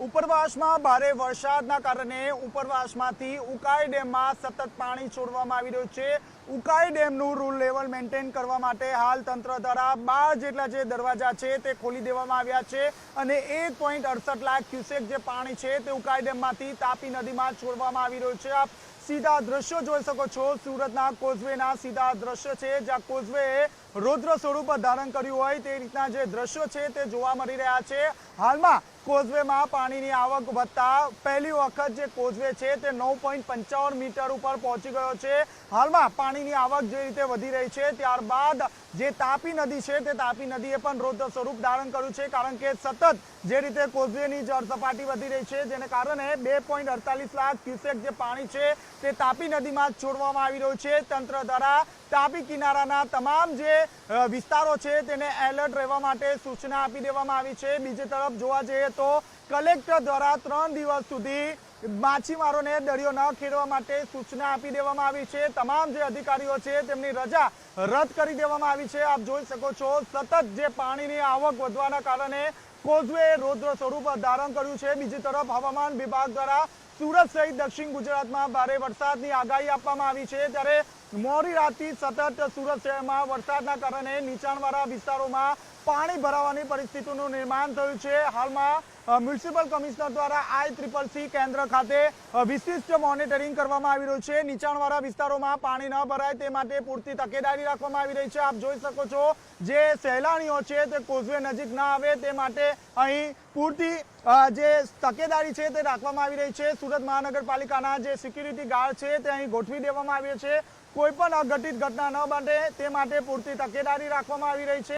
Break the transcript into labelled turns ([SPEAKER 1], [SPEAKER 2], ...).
[SPEAKER 1] ઉપરવાસમાં ભારે વરસાદના કારણે ઉપરવાસમાંથી ઉકાઈ ડેમમાં સતત પાણી છોડવામાં આવી રહ્યું છે. ઉકાઈ ડેમનું રૂલ લેવલ મેન્ટેન કરવા માટે હાલ તંત્ર દ્વારા બાર જેટલા જે દરવાજા છે તે ખોલી દેવામાં આવ્યા છે અને એક પોઈન્ટ અડસઠ લાખ ક્યુસેક જે પાણી છે તે ઉકાઈ ડેમમાંથી તાપી નદીમાં છોડવામાં આવી રહ્યું છે. સીધા દ્રશ્યો જોઈ શકો છો. સુરતના કોઝવેના સીધા દ્રશ્ય છે, જ્યાં કોઝવે રુદ્ર સ્વરૂપ ધારણ કર્યું હોય તે રીતના જે દ્રશ્યો છે તે જોવા મળી રહ્યા છે. હાલમાં કોઝવેમાં પાણીની આવક વધતા પહેલી વખત જે કોઝવે છે તે નવ મીટર ઉપર પહોંચી ગયો છે. હાલમાં પાણીની આવક જે રીતે વધી રહી છે, ત્યારબાદ જે તાપી નદી છે તે તાપી નદીએ પણ રુદ્ર સ્વરૂપ ધારણ કર્યું છે, કારણ કે સતત જે રીતે કોઝવેની જળ સપાટી વધી રહી છે, જેને કારણે બે પોઈન્ટ અડતાલીસ લાખ ક્યુસેક જે પાણી છે તે તાપી નદીમાં છોડવામાં આવી રહ્યું છે. તંત્ર દ્વારા તાપી કિનારાના તમામ જે વિસ્તારો છે તેને એલર્ટ રહેવા માટે સૂચના આપી દેવામાં આવી છે. બીજી તરફ જોવા જઈએ તો કલેક્ટર દ્વારા ત્રણ દિવસ સુધી માછીમારોને દરિયો ન ખેડવા માટે સૂચના આપી દેવામાં આવી છે. તમામ જે અધિકારીઓ છે તેમની રજા રદ કરી દેવામાં આવી છે. આપ જોઈ શકો છો, સતત જે પાણીની આવક વધવાના કારણે કોઝવે રોદ્ર સ્વરૂપ ધારણ કર્યું છે. બીજી તરફ હવામાન વિભાગ દ્વારા સુરત સહિત દક્ષિણ ગુજરાતમાં ભારે વરસાદની આગાહી આપવામાં આવી છે. ત્યારે મોડી રાતથી સતત સુરત શહેરમાં વરસાદના કારણે નીચાણવાળા વિસ્તારોમાં પાણી ભરાવાની પરિસ્થિતિનું નિર્માણ થયું છે. હાલમાં મ્યુનિસિપલ કમિશનર દ્વારા આઈ ત્રિપલ સી કેન્દ્ર ખાતે વિશિષ્ટ મોનિટરિંગ કરવામાં આવી રહ્યું છે. નીચાણવાળા વિસ્તારોમાં પાણી ન ભરાય તે માટે પૂરતી તકેદારી રાખવામાં આવી રહી છે. આપ જોઈ શકો છો, જે સહેલાણીઓ છે તે કોઝવે નજીક ના આવે તે માટે અહીં પૂરતી જે તકેદારી છે તે રાખવામાં આવી રહી છે. સુરત મહાનગરપાલિકાના જે સિક્યુરિટી ગાર્ડ છે તે અહીં ગોઠવી દેવામાં આવ્યો છે. કોઈ પણ અઘટિત ઘટના ન બને તે માટે પૂરતી તકેદારી રાખવામાં આવી રહી છે.